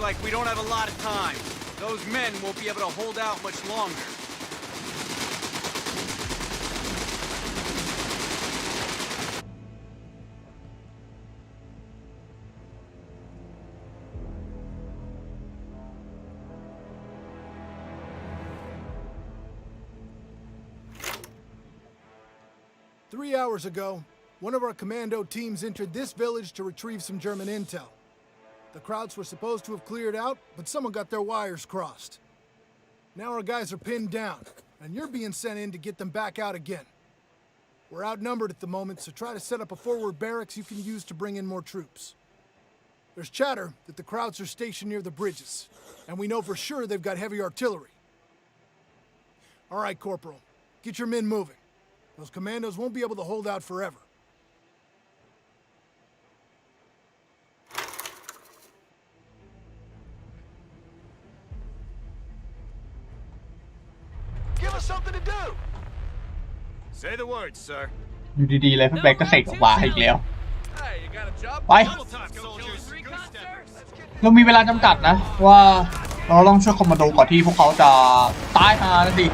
like we don't have a lot of time. Those men won't be able to hold out much longer. Three hours ago, one of our commando teams entered this village to retrieve some German intel. The crowds were supposed to have cleared out, but someone got their wires crossed. Now our guys are pinned down, and you're being sent in to get them back out again. We're outnumbered at the moment, so try to set up a forward barracks you can use to bring in more troops. There's chatter that the crowds are stationed near the bridges, and we know for sure they've got heavy artillery. All right, Corporal, get your men moving. Those commandos won't be able to hold out forever. Say the words, sir. อยู่ดีๆเลยพี่แบงค์ก็เสกออกมาอีกแล้ว Hey, you got a job? ไป Double time, soldiers. Goose step. เรามีเวลาจำกัดนะ ว่าเราต้องช่วยคอมมานโดก่อนที่พวกเขาจะตายหานะสิ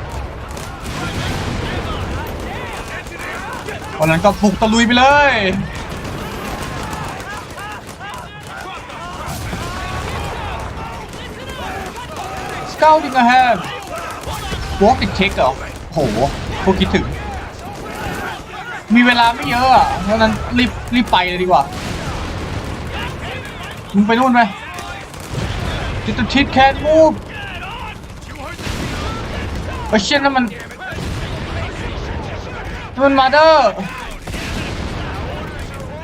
วันนั้นก็บุกตะลุยไปเลย สเกลดิงอะแฮมวอล์กติดเช็คเหรอโหพวกคิดถึง มีเวลาไม่เยอะอะเพราะฉะนั้นรีบรีบไปเลยดีกว่า มึงไปนู่นไปจิตทิศแคนมูฟไอ้เชี่ยนั่นมันนั่นมันมาเดอร์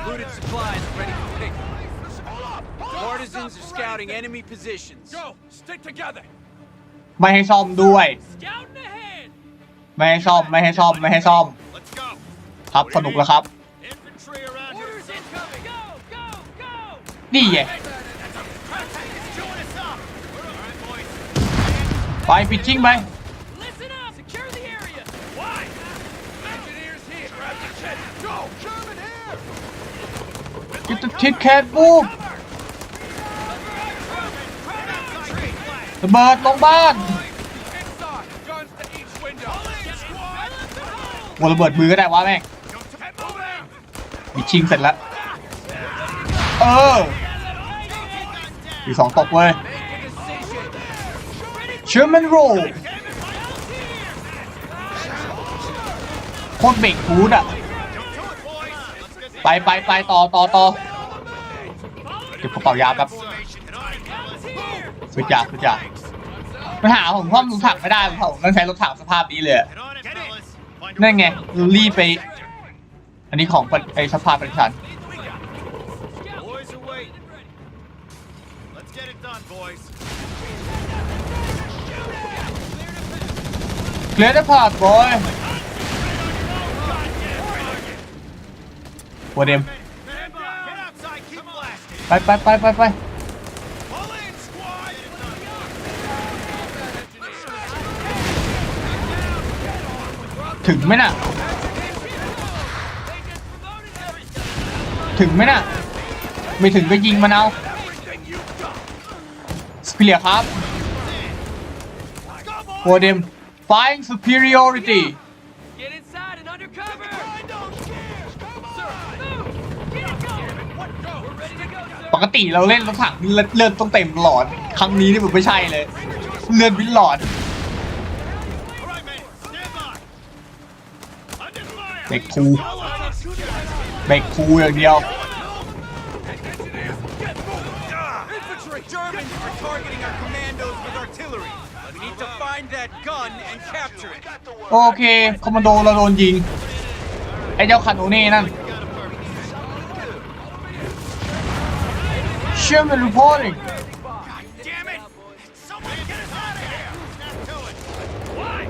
Looted supplies ready for pickup. Partisans are scouting enemy positions. Go. Stick together. ไม่ให้ซ่อมด้วย Scouting ahead. ไม่ให้ซ่อม ไม่ให้ซ่อม ไม่ให้ซ่อม Let's go. ครับสนุกแล้วครับ Infantry around here. Orders incoming. Go, go, go. นี่ไง Join us up. All right, boys. ไปปิดชิงไป Listen up. Secure the area. Why? Engineers here. Grab the kit. Go. German here. จิตทิศแคนมูฟระเบิดลงบ้าน Inside. Guns to each window. Squad. โมระเบิดมือก็ได้วะแม่ง Get moving. ปิดชิงเสร็จแล้ว เอออีกสองตกเว้ยเชอร์แมนโรโคตรเบรกฟูดอะ ไปไปไปต่อต่อต่อเก็บกระเป๋ายาแป๊บสุดยาสุดยาปัญหาผมพ่อมรถถังไม่ได้ผมต้องใช้รถถังสภาพนี้เลยอะนั่นไงรีบไป อันนี้ของไอสภาพประชัน Boys are waiting. Let's get it done, boys. เคลียร์ได้พาดบอยหัวเดม Get outside, keep blasting. ไปไปไปไปไป Pull in, squad. ถึงไหมน่ะ ถึงไหมน่ะ ไม่ถึงก็ยิงมันเอาสเปียครับหัวเดม Flying Superiority Get inside and under cover. Sir, move. Get going. What? Go. We're ready to go, sir. ปกติเราเล่นรถถังเลือดเลือดต้องเต็มหลอด ครั้งนี้นี่ผมไม่ใช่เลย เลือดวินหลอด All right, men. Stand by. Under fire. เบรกทู เบรกทูอย่างเดียว Infantry! Germans are targeting our commandos with artillery. We need to find that gun and capture it. โอเค คอมมานโดเราโดนยิง ไอ้เจ้าคาโนเน่นั่นเชื่อมันรีพอร์ต Damn it! Someone get us out of here! Snap to it. Why?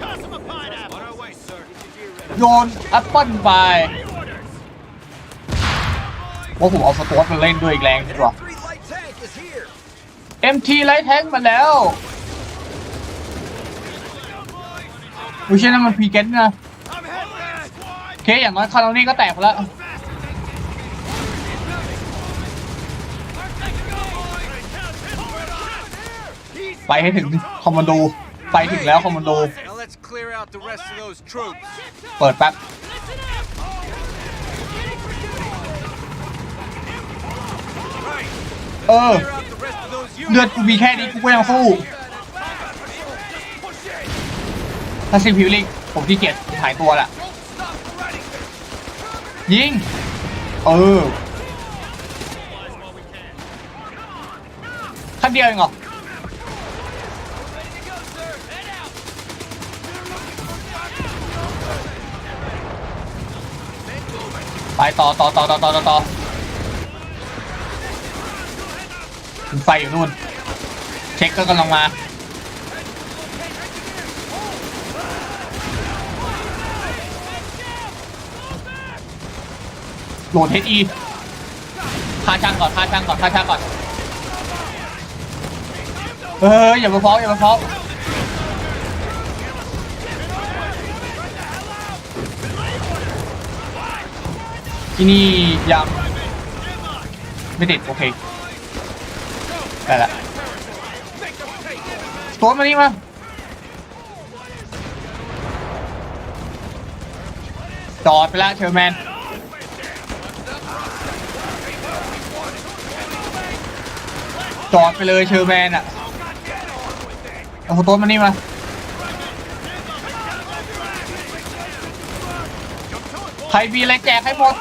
Toss him a pineapple. On our way, sir. โยนแอปเปิลไป ว่าผมเอาสตวอตมาเล่นด้วยอีกแรงดีกว่า Three light tank is here. MT ไลท์แทงมาแล้วไม่ใช่นั่นมันพีเกนนะ I'm heading squad. โอเคอย่างน้อยคาโนนี่ก็แตกไปแล้ว Pull ไปให้ถึงคอมมานโด ไปถึงแล้วคอมมานโด Now let's clear out the rest of those troops. เปิดแป๊บ เออ เลือดกูมีแค่นี้กูก็ยังสู้ถ้าซิพิวลิกผมที่เกียจหายตัวแหละยิง เออขั้นเดียวเองเหรอไปต่อต่อต่อต่อต่อต่อต่อถึง ไฟอยู่นู่น เช็คก็กำลังมา โหลดเฮดอีค่าช่างก่อนค่าช่างก่อนค่าช่างก่อน เอออย่ามาฟ้องอย่ามาฟ้องที่นี่ยังไม่ติดโอเค ได้ละตัวมานี่มาจอดไปแล้วเชอร์แมนจอดไปเลยเชอร์แมนอะเอาต๊ะมานี่มาใครมีอะไรแจกให้หมด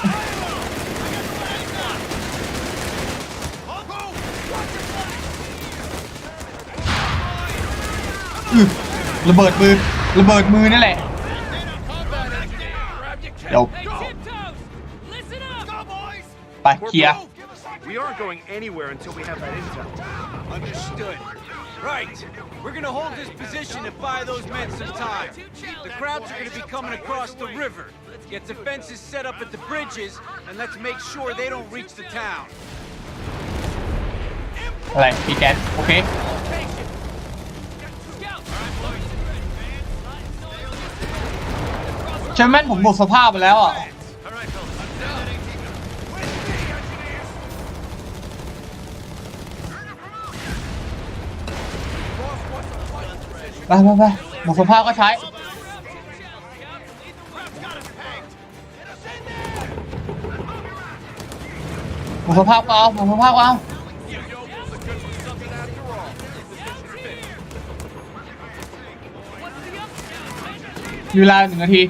ระเบิดมือ ระเบิดมือนั่นแหละ เดี๋ยว Hey, tiptoes! Listen up! Go, boys! ไปเคลียร์ We aren't going anywhere until we have that intel. Understood. Right. We're gonna hold this position and buy those men some time. The crowds are gonna be coming across the river. Get defenses set up at the bridges, and let's make sure they don't reach the town. อะไร เชอร์แมนผมหมดสภาพไปแล้วอะ ไปไปไปหมดสภาพก็ใช้ หมดสภาพก็เอาหมดสภาพก็เอามีเวลาหนึ่งนาที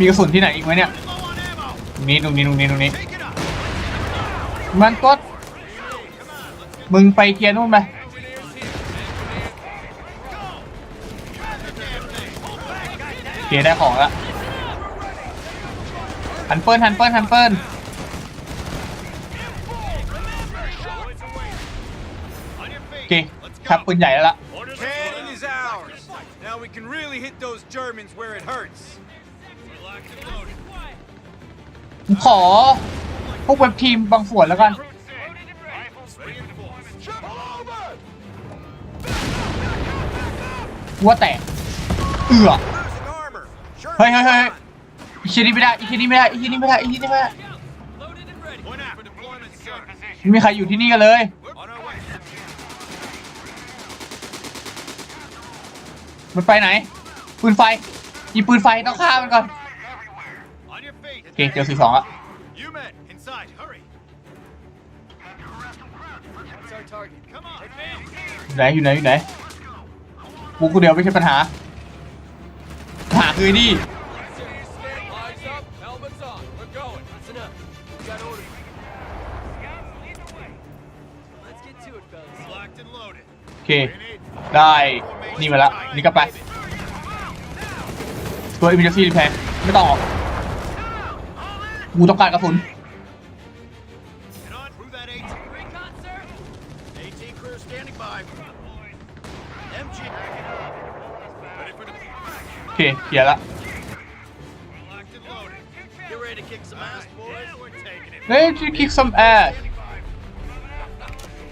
มีกระสุนที่ไหนอีกไหมเนี่ยตรงนี้ตรงนี้ตรงนี้ตรงนี้ มันกดมึงไปเคลียร์นู่นไปเคลียร์ได้ของล้วหันเปิลหันเปิลหันเปิลโอเคครับปืนใหญ่แล้วล่ะ Cannon is ours. Now we can really hit those Germans where it hurts. ผมขอ พวกเว็บทีมบางส่วนแล้วกัน ว่าแต่ เอือ Losing armor. Sherman, เฮ้ยเฮ้ยเฮ้ย come on. อีกชิ้นนี้ไม่ได้อีกชิ้นนี้ไม่ได้อีกชิ้นนี้ไม่ได้อีกชิ้นนี้ไม่ได้ Loaded and ready. Point out for deployment, sir. ไม่มีใครอยู่ที่นี่กันเลย On our way. มันไปไหน ปืนไฟอีปืนไฟต้องฆ่ามันก่อน On your feet. โอเคเจอสี่สองอะ You men, inside. Hurry. That's our target. Come on. Advance. อยู่ไหนอยู่ไหนอยู่ไหนกูกูเดียวไม่ใช่ปัญหาปัญหาคือนี่ Eyes up, helmets on. We're going. Listen up. We got orders. Let's get to it, fellas. Locked and loaded. โอเค ได้ นี่มาละนี่ก็ไป ตัวอิมเมจซี่รีแพร์ไม่ต้องหรอก กูต้องการกระสุน Get on through that 18. Recon, sir? 18 crew standing by. MG. Ready for deployment. โอเคเคลียร์ละ Locked and loaded. Get ready to kick some ass, boys. We're taking it. เฮ้ย kick some ass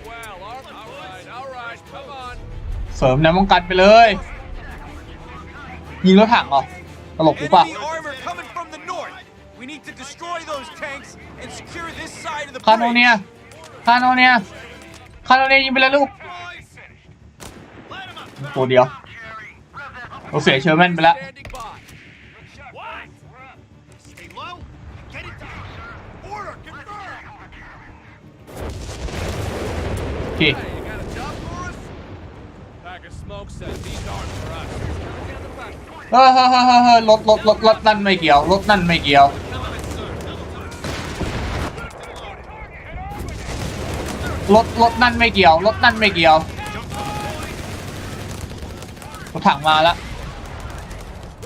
Well, all right, all right. Come on. เสริมแนวป้องกันไปเลย ยิงรถถังเหรอตลกกูป่ะ คาโนเนีย bridge. คาโนเนียคาโนเนียยิงไปเลยลูกตัวเดียวเราเสียเชอร์แมนไปแล้ว Standing by. What? Stay low. Get it down. Order. Confirm. โอเค Hey, you got a job for us? Pack of smoke says these aren't for us. เฮ้ยเฮ้ยเฮ้ยเฮ้ยเฮ้ยรถรถรถรถนั่นไม่เกี่ยว รถนั่นไม่เกี่ยว รถรถนั่นไม่เกี่ยวรถนั่นไม่เกี่ยวรถถังมาแล้ว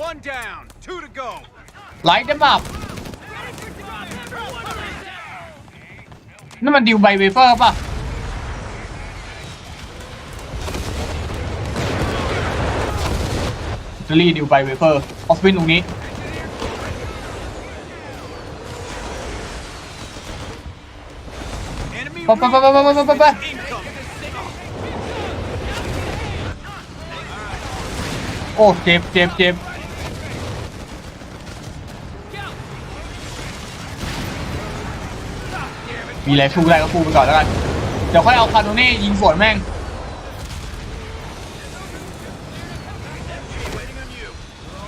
One down, two to go. ไลท์ได้มานั่นมันดิวไบเวเฟอร์ป่ะจะรีดิวไบเวเฟอร์ออฟฟินตรงนี้ ไปไปปปปปปโอ้เจ็บเจ็บเจ็บมีอะไรชูอะไรก็สู้ไปก่อนแล้วกัน เดี๋ยวค่อยเอาคาโนเน่ยิงสวนแม่ง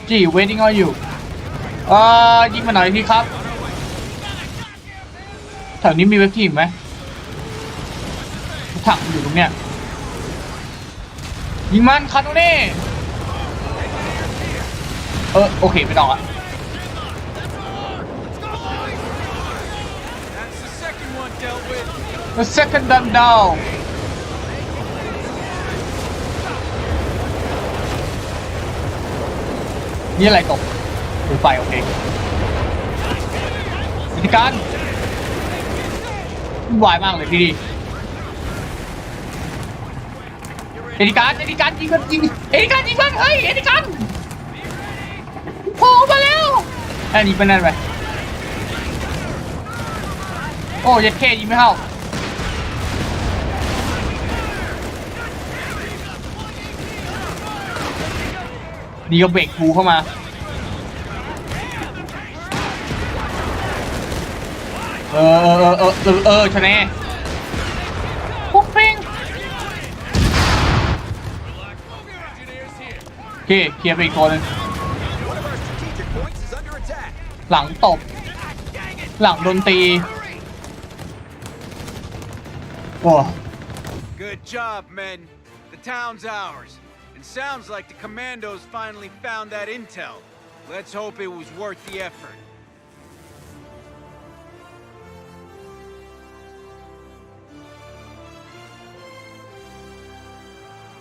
จีเวท i n g on you อ่ายิงมาหน่อยพี่ครับ แถวนี้มีเว็บทีมไหม ถังอยู่ตรงเนี้ยยิงมันคาโนเน่เออโอเคไม่ต้องอะ the second down นี่อะไรตกหรือไฟโอเควิธีการวุ่นวายมากเลยพี่ดี เอดิการเอดิการยิงกันยิงเอดิการยิงกันเฮ้ยเอดิการโผล่มาแล้วอันนี้เป็นนั่นไปโอ้ยัดเคยิงไม่เข้านี่ก็เบรกทูเข้ามาเออเออเออเออเออชนะปุ๊บเป้ง Engineers here. โอ เคเคลียร์ไปอีกตัวหนึง One of our strategic points is under attack. หลังตบ หลังโดนตีโอ้ Good job, men. The town's ours. And sounds like the commandos finally found that intel. Let's hope it was worth the effort.